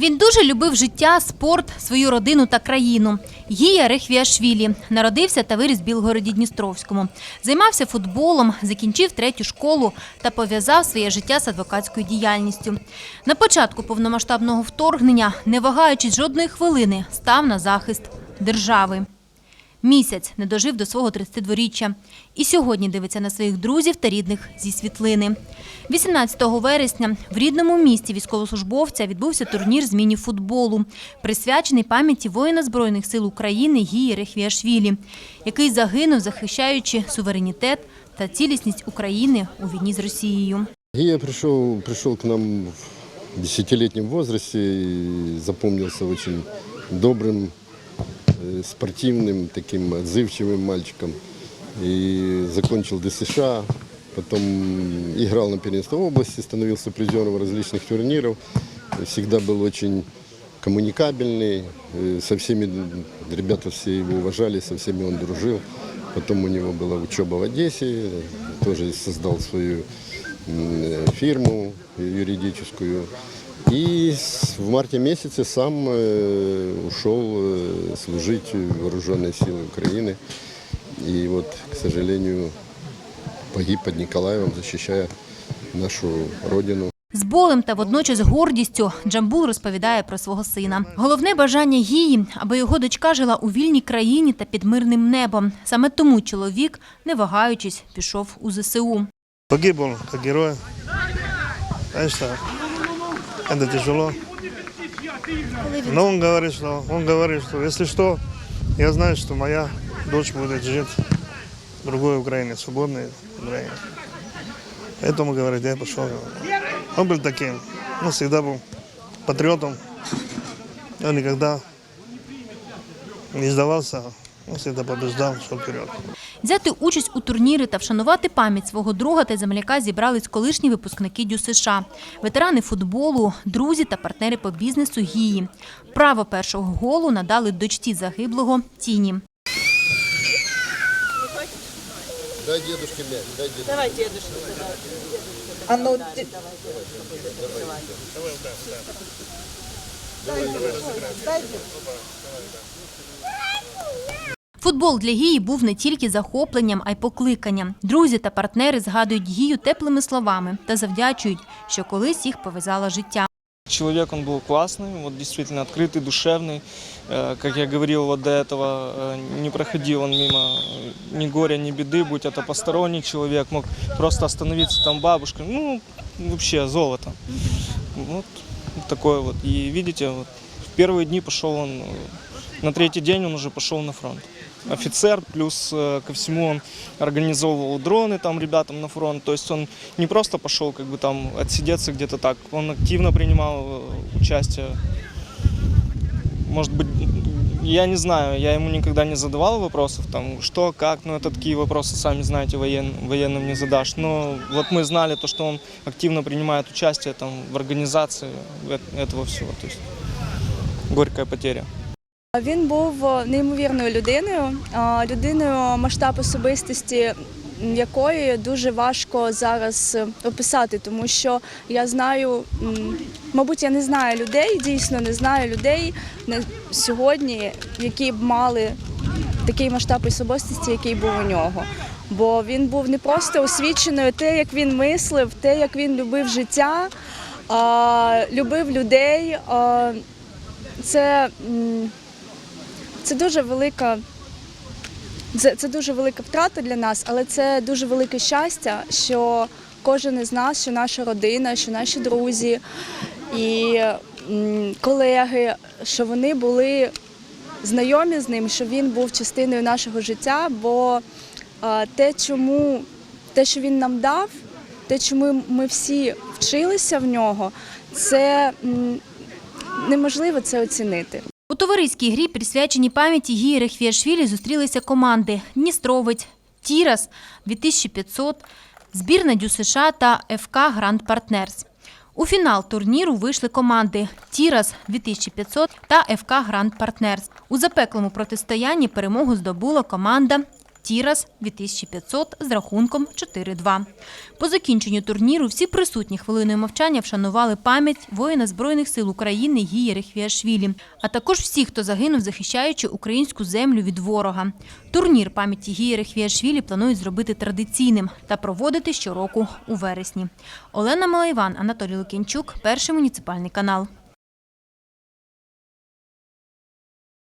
Він дуже любив життя, спорт, свою родину та країну. Гія Рехвіашвілі народився та виріс в Білгороді Дністровському. Займався футболом, закінчив третю школу та пов'язав своє життя з адвокатською діяльністю. На початку повномасштабного вторгнення, не вагаючись жодної хвилини, став на захист держави. Місяць не дожив до свого 32-річчя. І сьогодні дивиться на своїх друзів та рідних зі світлини. 18 вересня в рідному місті військовослужбовця відбувся турнір з міні-футболу, присвячений пам'яті воїна Збройних сил України Гії Рехвіашвілі, який загинув, захищаючи суверенітет та цілісність України у війні з Росією. Гия пришел, пришел к нам в десятилетнем возрасте и запомнился очень добрым, э, спортивным, таким отзывчивым мальчиком. И закончил ДСШ, потом играл на первенство области, становился призером различных турниров. Всегда был очень коммуникабельный, э, со всеми ребята все его уважали, со всеми он дружил. Потом у него была учеба в Одессе, тоже создал свою э, фирму юридическую. И с- в марте месяце сам э, ушел э, служить в вооруженные силы Украины. И вот, к сожалению, погиб под Николаевым, защищая нашу родину. З болем та водночас гордістю Джамбул розповідає про свого сина. Головне бажання Гії, аби його дочка жила у вільній країні та під мирним небом. Саме тому чоловік, не вагаючись, пішов у ЗСУ. Погиб он как герой. Конечно, это тяжело. Но он говорит, что он говорит, что если что, я знаю, что моя дочь будет жить в другой Украине, свободной Украине. Поэтому, говорит, я пошел. Он был таким, он всегда был патриотом. Он никогда не сдавался, он всегда побеждал, шел вперед. Взяти участь у турнірі та вшанувати пам'ять свого друга та земляка зібрались колишні випускники ДЮСШ, ветерани футболу, друзі та партнери по бізнесу Гії. Право першого голу надали дочці загиблого Тіні. Дай дедушке мяч, дай дедушке. Давай дедушку тогда. А ну, ти- Футбол для Гії був не тільки захопленням, а й покликанням. Друзі та партнери згадують Гію теплими словами та завдячують, що колись їх пов'язало життя. Человек он был классный, вот действительно открытый, душевный. Э, Как я говорил вот до этого, э, не проходил он мимо э, ни горя, ни беды, будь это посторонний человек, мог просто остановиться там бабушка, ну вообще золото. Вот такое вот. И видите, вот в первые дни пошел он, э, на третий день он уже пошел на фронт. Офицер, плюс э, ко всему он организовывал дроны там ребятам на фронт. То есть он не просто пошел как бы там отсидеться где-то так, он активно принимал э, участие. Может быть, я не знаю, я ему никогда не задавал вопросов, там, что, как, ну, это такие вопросы, сами знаете, воен, военным не задашь. Но вот мы знали то, что он активно принимает участие там, в организации этого всего. То есть горькая потеря. Він був е, неймовірною людиною, е, людиною масштаб особистості, якої дуже важко зараз е, описати, тому що я знаю, мабуть, я не знаю людей, дійсно не знаю людей на сьогодні, які б мали такий масштаб особистості, який був у нього. Бо він був не просто освіченою, те, як він мислив, те, як він любив життя, любив людей. Це, це дуже велика. Це, це дуже велика втрата для нас, але це дуже велике щастя, що кожен із нас, що наша родина, що наші друзі і колеги, що вони були знайомі з ним, що він був частиною нашого життя, бо те, чому те, що він нам дав, те, чому ми всі вчилися в нього, це неможливо це оцінити. У товариській грі, присвяченій пам'яті Гії Рехвіашвілі, зустрілися команди Дністровець, Тірас 2500, збірна Дю США та ФК Гранд Партнерс. У фінал турніру вийшли команди Тірас 2500 та ФК Гранд Партнерс. У запеклому протистоянні перемогу здобула команда Тірас 2500 з рахунком 4-2. По закінченню турніру всі присутні хвилиною мовчання вшанували пам'ять воїна Збройних сил України Гія Рехвіашвілі, а також всіх, хто загинув, захищаючи українську землю від ворога. Турнір пам'яті Гія Рехвіашвілі планують зробити традиційним та проводити щороку у вересні. Олена Малайван, Анатолій Лукінчук, перший муніципальний канал.